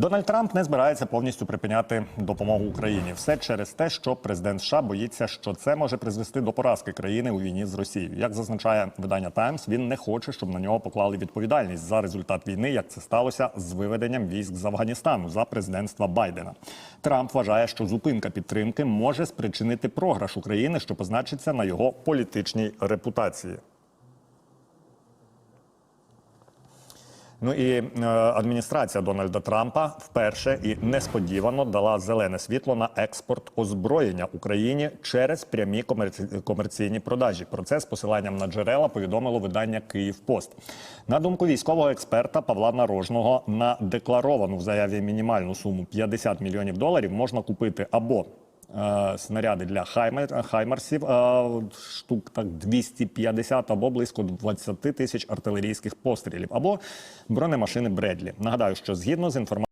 Дональд Трамп не збирається повністю припиняти допомогу Україні. Все через те, що президент США боїться, що це може призвести до поразки країни у війні з Росією. Як зазначає видання Таймс, він не хоче, щоб на нього поклали відповідальність за результат війни, як це сталося з виведенням військ з Афганістану за президентства Байдена. Трамп вважає, що зупинка підтримки може спричинити програш України, що позначиться на його політичній репутації. Ну і е, адміністрація Дональда Трампа вперше і несподівано дала зелене світло на експорт озброєння Україні через прямі комерці... комерційні продажі. Про це з посиланням на джерела повідомило видання Київпост. На думку військового експерта Павла Нарожного, на декларовану в заяві мінімальну суму 50 мільйонів доларів можна купити або снаряди для хаймер, хаймарсів е, штук так 250 або близько 20 тисяч артилерійських пострілів, або бронемашини Бредлі. Нагадаю, що згідно з інформацією.